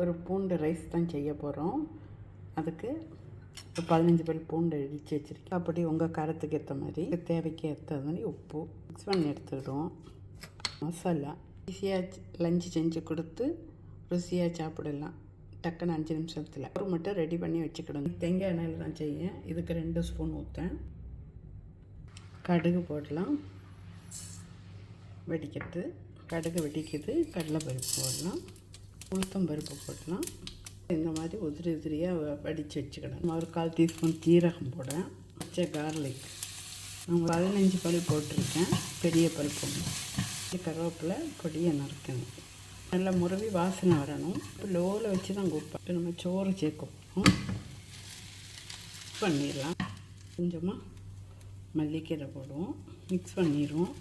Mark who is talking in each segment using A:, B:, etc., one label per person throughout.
A: ஒரு பூண்டு ரைஸ் தான் செய்ய போகிறோம் அதுக்கு ஒரு பதினஞ்சு பேர் பூண்டு இடித்து வச்சுருக்கேன். அப்படி உங்கள் காரத்துக்கு ஏற்ற மாதிரி தேவைக்கு ஏற்ற மாதிரி உப்பு மிக்ஸ் பண்ணி எடுத்துக்கிடுவோம் மசாலா ஈஸியாக லஞ்சு செஞ்சு கொடுத்து ருசியாக சாப்பிடலாம். டக்குன்னு அஞ்சு நிமிஷத்தில். ஒரு மட்டும் ரெடி பண்ணி வச்சுக்கிடுங்க. தேங்காய் எண்ணெயில் தான் செய்ய இதுக்கு ரெண்டு ஸ்பூன் ஊற்றேன் கடுகு போடலாம். வெடிக்கிறது கடுகு வெடிக்குது கடலைப்பருப்பு போடலாம். உளுத்தம் பருப்பு போடலாம் இந்த மாதிரி உதிரி உதிரியாக வடித்து வச்சுக்கணும். ஒரு கால் டீஸ்பூன் சீரகம் போட பச்சை கார்லிக் நான் பதினஞ்சு பல் போட்டிருக்கேன் பெரிய பருப்பு கருவேப்பிலை பொடியை நறுக்கணும். நல்லா முருவி வாசனை வரணும். இப்போ லோவில் வச்சு தான் குப்பேன். இப்போ நம்ம சோறு சேர்க்கணும் பண்ணிடலாம். கொஞ்சமாக மல்லிக்கீரை போடுவோம். மிக்ஸ் பண்ணிடுவோம்.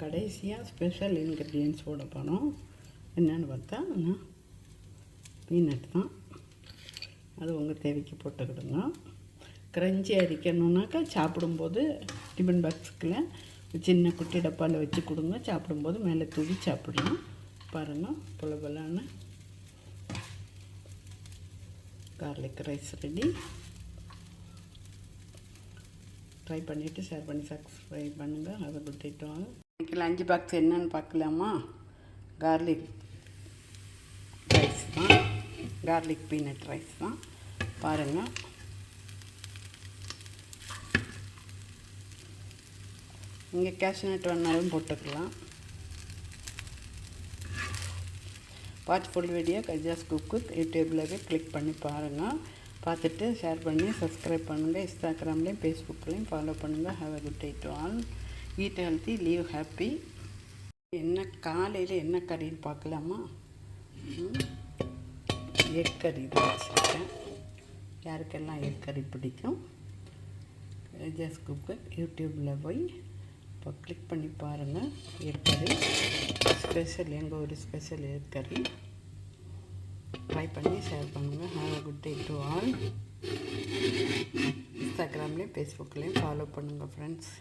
A: கடைசியாக ஸ்பெஷல் இன்க்ரீடியன்ஸ் போட போனோம் என்னென்னு பார்த்தா பீனட் தான். அது உங்கள் தேவைக்கு போட்டுக்கிடுங்க. கிரஞ்சி அரிக்கணுன்னாக்கா சாப்பிடும்போது டிஃபன் பாக்ஸுக்குள்ள சின்ன குட்டி டப்பாவில் வச்சு கொடுங்க. சாப்பிடும்போது மேலே தூவி சாப்பிடலாம் பாருங்கள் புல கார்லிக் ரைஸ் ரெடி ட்ரை பண்ணிவிட்டு ஷேர் பண்ணி சப்ஸ்கிரைப் பண்ணுங்கள் அதை கொடுத்துட்டு வாங்க. இன்றைக்கி லஞ்சு பாக்ஸ் என்னென்னு பார்க்கலாமா? கார்லிக் ரைஸ் தான் கார்லிக் பீனட் ரைஸ் தான். பாருங்கள் இங்கே கேஷ்நட் வேணாலும் போட்டுக்கலாம். Watch full video Gaja's cook யூடியூப்பில் போய் கிளிக் பண்ணி பாருங்கள் பார்த்துட்டு ஷேர் பண்ணி சப்ஸ்கிரைப் பண்ணுங்கள் இன்ஸ்டாகிராம்லேயும் ஃபேஸ்புக்லேயும் ஃபாலோ பண்ணுங்கள் have a good day to all eat healthy live happy என்ன காலையில் என்ன கறின்னு பார்க்கலாமா? எக்கறி வச்சுருக்கேன். யாருக்கெல்லாம் எக்கறி பிடிக்கும் ஜஸ் குக்கர் யூடியூப்பில் போய் இப்போ கிளிக் பண்ணி பாருங்கள் எக்கறி ஸ்பெஷல் எங்கள் ஒரு ஸ்பெஷல் எக்கறி ட்ரை பண்ணி ஷேர் பண்ணுங்கள் have a good day to all இன்ஸ்டாகிராம்லேயும் ஃபேஸ்புக்லேயும் ஃபாலோ பண்ணுங்கள் ஃப்ரெண்ட்ஸ்